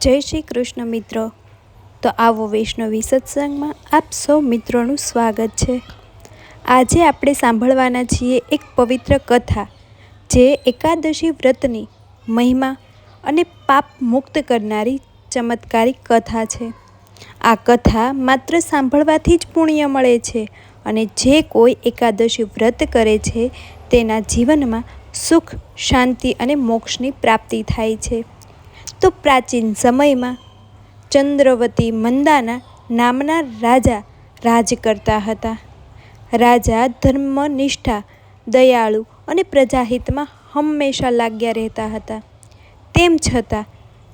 જય શ્રી કૃષ્ણ મિત્રો. તો આવો વૈષ્ણવી સત્સંગમાં આપ સૌ મિત્રોનું સ્વાગત છે. આજે આપણે સાંભળવાના છીએ એક પવિત્ર કથા, જે એકાદશી વ્રતની મહિમા અને પાપ મુક્ત કરનારી ચમત્કારિક કથા છે. આ કથા માત્ર સાંભળવાથી જ પુણ્ય મળે છે અને જે કોઈ એકાદશી વ્રત કરે છે, તેના જીવનમાં સુખ, શાંતિ અને મોક્ષની પ્રાપ્તિ થાય છે. તો પ્રાચીન સમયમાં ચંદ્રવતી મંદાના નામના રાજા રાજ કરતા હતા. રાજા ધર્મનિષ્ઠા, દયાળુ અને પ્રજાહિતમાં હંમેશા લાગ્યા રહેતા હતા. તેમ છતાં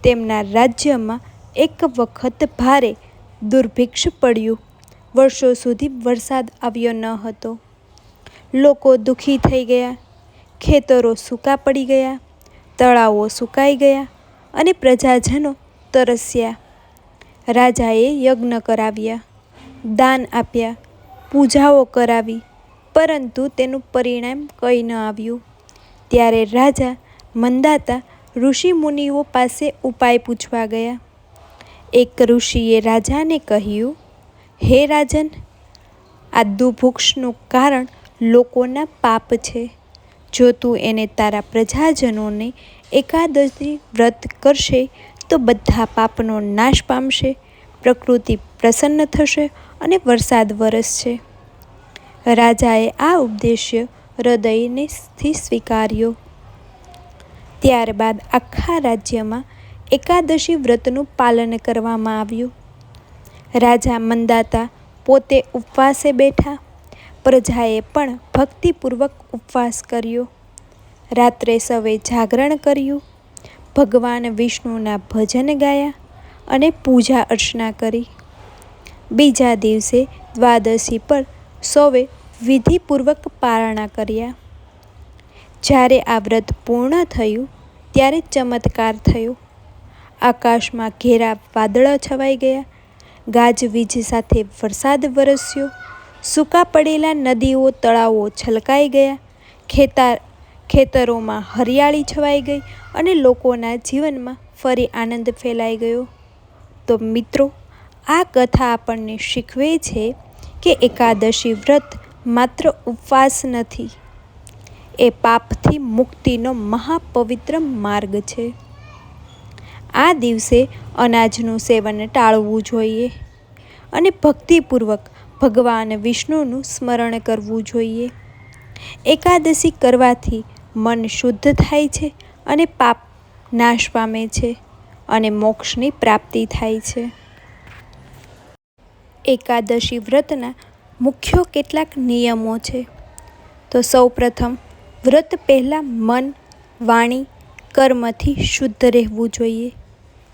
તેમના રાજ્યમાં એક વખત ભારે દુર્ભિક્ષ પડ્યું. વર્ષો સુધી વરસાદ આવ્યો ન હતો. લોકો દુઃખી થઈ ગયા. ખેતરો સૂકા પડી ગયા. તળાવો સુકાઈ ગયા. અને પ્રજાજનો તરસ્યા. રાજાએ યજ્ઞ કરાવ્યા, દાન આપ્યા, પૂજાઓ કરાવી, પરંતુ તેનું પરિણામ કંઈ ન આવ્યું. ત્યારે રાજા મંદાતા ઋષિ મુનિઓ પાસે ઉપાય પૂછવા ગયા. એક ઋષિએ રાજાને કહ્યું, હે રાજન, આ દુભુક્ષનું કારણ લોકોના પાપ છે. જો તું એને તારા પ્રજાજનોને એકાદશી વ્રત કરશે તો બધા પાપનો નાશ પામશે, પ્રકૃતિ પ્રસન્ન થશે અને વરસાદ વરસશે. રાજાએ આ ઉપદેશ્ય હૃદયનેથી સ્વીકાર્યો. ત્યારબાદ આખા રાજ્યમાં એકાદશી વ્રતનું પાલન કરવામાં આવ્યું. રાજા મંદાતા પોતે ઉપવાસે બેઠા. પ્રજાએ પણ ભક્તિપૂર્વક ઉપવાસ કર્યો. રાત્રે સવે જાગરણ કર્યું. ભગવાન વિષ્ણુના ભજન ગાયા અને પૂજા અર્ચના કરી. બીજા દિવસે દ્વાદશી પર સૌએ વિધિપૂર્વક પારણા કર્યા. જ્યારે આ વ્રત પૂર્ણ થયું, ત્યારે ચમત્કાર થયો. આકાશમાં ઘેરા વાદળો છવાઈ ગયા. ગાજવીજ સાથે વરસાદ વરસ્યો. સૂકા પડેલા નદીઓ, તળાવો છલકાઈ ગયા. ખેતર ખેતરોમાં હરિયાળી છવાઈ ગઈ અને લોકોના જીવનમાં ફરી આનંદ ફેલાઈ ગયો. તો મિત્રો, આ કથા આપણને શીખવે છે કે એકાદશી વ્રત માત્ર ઉપવાસ નથી. એ પાપથી મુક્તિનો મહાપવિત્ર માર્ગ છે. આ દિવસે અનાજનું સેવન ટાળવું જોઈએ અને ભક્તિપૂર્વક ભગવાન વિષ્ણુનું સ્મરણ કરવું જોઈએ. એકાદશી કરવાથી મન શુદ્ધ થાય છે અને પાપ નાશ પામે છે અને મોક્ષની પ્રાપ્તિ થાય છે. એકાદશી વ્રતના મુખ્ય કેટલાક નિયમો છે. તો સૌપ્રથમ, વ્રત પહેલાં મન, વાણી, કર્મથી શુદ્ધ રહેવું જોઈએ.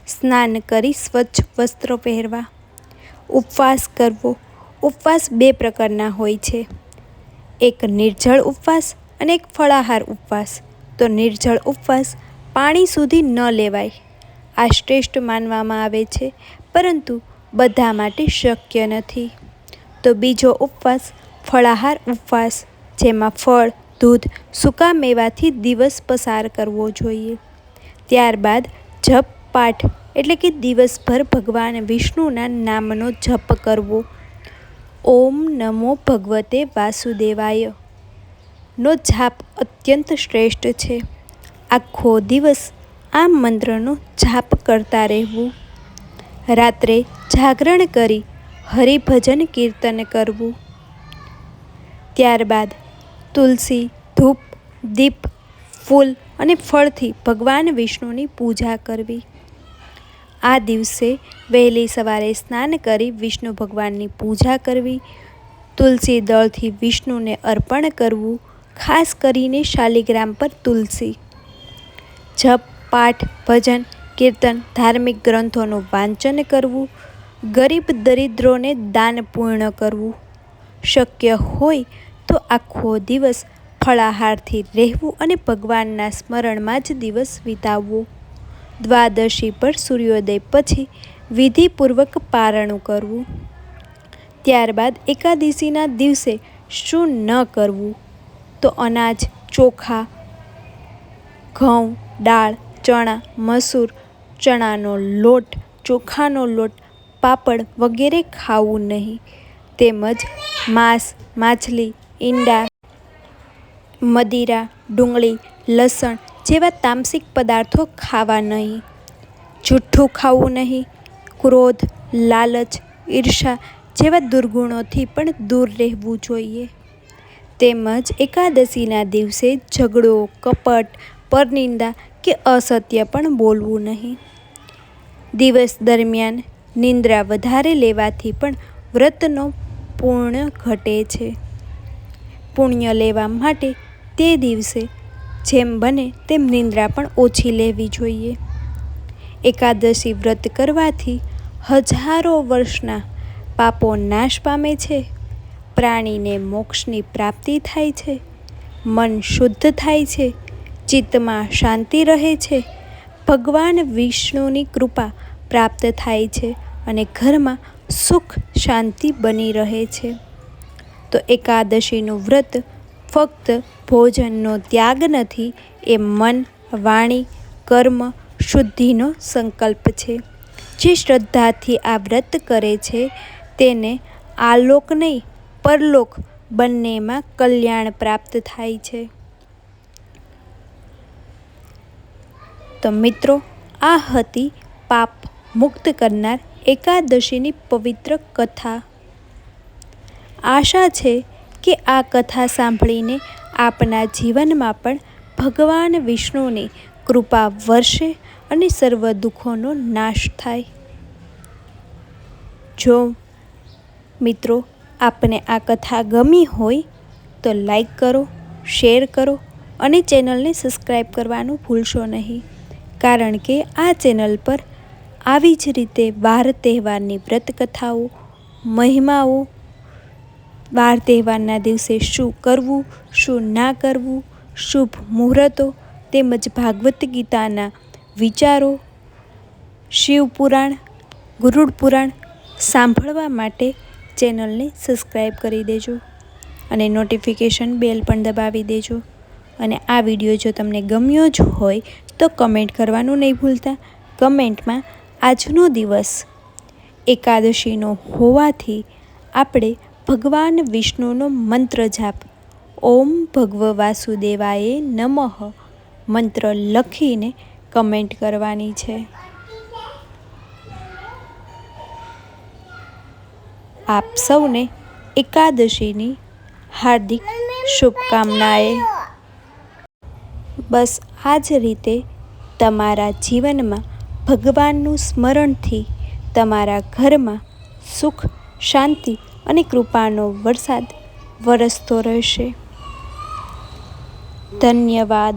સ્નાન કરી સ્વચ્છ વસ્ત્રો પહેરવા. ઉપવાસ કરવો ઉપવાસ બે પ્રકારના હોય છે. એક નિર્જળ ઉપવાસ અને એક ફળાહાર ઉપવાસ. તો નિર્જળ ઉપવાસ પાણી સુધી ન લેવાય. આ શ્રેષ્ઠ માનવામાં આવે છે, પરંતુ બધા માટે શક્ય નથી. તો બીજો ઉપવાસ ફળાહાર ઉપવાસ, જેમાં ફળ, દૂધ, સૂકા મેવાથી દિવસ પસાર કરવો જોઈએ. ત્યારબાદ જપ, પાઠ, એટલે કે દિવસભર ભગવાન વિષ્ણુના નામનો જપ કરવો. ઓમ નમો ભગવતે વાસુદેવાય. નો જાપ અત્યંત શ્રેષ્ઠ છે. આખો દિવસ આ મંત્રનો જાપ કરતા રહેવું. રાત્રે જાગરણ કરી હરિભજન કીર્તન કરવું. ત્યારબાદ તુલસી, ધૂપ, દીપ, ફૂલ અને ફળથી ભગવાન વિષ્ણુની પૂજા કરવી. આ દિવસે વહેલી સવારે સ્નાન કરી વિષ્ણુ ભગવાનની પૂજા કરવી. તુલસી દળથી વિષ્ણુને અર્પણ કરવું. ખાસ કરીને શાલિગ્રામ પર તુલસી. જપ, પાઠ, ભજન, કીર્તન, ધાર્મિક ગ્રંથોનું વાંચન કરવું, ગરીબ દરિદ્રોને દાન પૂર્ણ કરવું. શક્ય હોય તો આખો દિવસ ફળાહારથી રહેવું અને ભગવાનના સ્મરણમાં જ દિવસ વિતાવવો. દ્વાદશી પર સૂર્યોદય પછી વિધિપૂર્વક પારણું કરવું. ત્યારબાદ એકાદશીના દિવસે શું ન કરવું? તો અનાજ, ચોખા, ઘઉં, દાળ, ચણા, મસૂર, ચણાનો લોટ, ચોખાનો લોટ, પાપડ વગેરે ખાવું નહીં. તેમજ માંસ, માછલી, ઈંડા, મદિરા, ડુંગળી, લસણ જેવા તામસિક પદાર્થો ખાવા નહીં. જુઠ્ઠું ખાવું નહીં. ક્રોધ, લાલચ, ઈર્ષા જેવા દુર્ગુણોથી પણ દૂર રહેવું જોઈએ. તેમજ એકાદશીના દિવસે ઝઘડો, કપટ, પરનિંદા કે અસત્ય પણ બોલવું નહીં. દિવસ દરમિયાન નિંદ્રા વધારે લેવાથી પણ વ્રતનો પૂર્ણ ઘટે છે. પુણ્ય લેવા માટે તે દિવસે જેમ બને તેમ નિંદ્રા પણ ઓછી લેવી જોઈએ. એકાદશી વ્રત કરવાથી હજારો વર્ષના પાપો નાશ પામે છે. પ્રાણીને મોક્ષની પ્રાપ્તિ થાય છે, મન શુદ્ધ થાય છે, ચિત્તમાં શાંતિ રહે છે, ભગવાન વિષ્ણુની કૃપા પ્રાપ્ત થાય છે અને ઘરમાં સુખ શાંતિ બની રહે છે. તો એકાદશીનું વ્રત ફક્ત ભોજનનો ત્યાગ નથી, એ મન, વાણી, કર્મ, શુદ્ધિનો સંકલ્પ છે. જે શ્રદ્ધાથી આ વ્રત કરે છે, તેને આલોક નહીં પરલોક બંનેમાં કલ્યાણ પ્રાપ્ત થાય છે. તો મિત્રો, આ હતી પાપ મુક્ત કરનાર એકાદશીની પવિત્ર કથા. આશા છે કે આ કથા સાંભળીને આપના જીવનમાં પણ ભગવાન વિષ્ણુની કૃપા વર્ષે અને સર્વ દુઃખોનો નાશ થાય. જો મિત્રો આપને આ કથા ગમી હોય તો લાઈક કરો, શેર કરો અને ચેનલને સબસ્ક્રાઈબ કરવાનું ભૂલશો નહીં. કારણ કે આ ચેનલ પર આવી જ રીતે વાર તહેવારની વ્રતકથાઓ મહિમાઓ વાર તહેવારના દિવસે શું કરવું, શું ના કરવું, શુભ મુહૂર્તો તેમજ ભાગવત ગીતાના વિચારો શિવપુરાણ ગુરુડ પુરાણ સાંભળવા માટે ચેનલને સબસ્ક્રાઈબ કરી દેજો અને નોટિફિકેશન બેલ પણ દબાવી દેજો. અને આ વીડિયો જો તમને ગમ્યો જ હોય તો કમેન્ટ કરવાનું નહીં ભૂલતા. કમેન્ટમાં આજનો દિવસ એકાદશીનો હોવાથી આપણે ભગવાન વિષ્ણુનો મંત્ર જાપ. ઓમ ભગવ વાસુદેવાય નમઃ મંત્ર લખીને કમેન્ટ કરવાની છે. આપ સૌને એકાદશીની હાર્દિક શુભકામનાએ. બસ આ જ રીતે તમારા જીવનમાં ભગવાનનું સ્મરણથી તમારા ઘરમાં સુખ, શાંતિ અને કૃપાનો વરસાદ વરસતો રહેશે. ધન્યવાદ.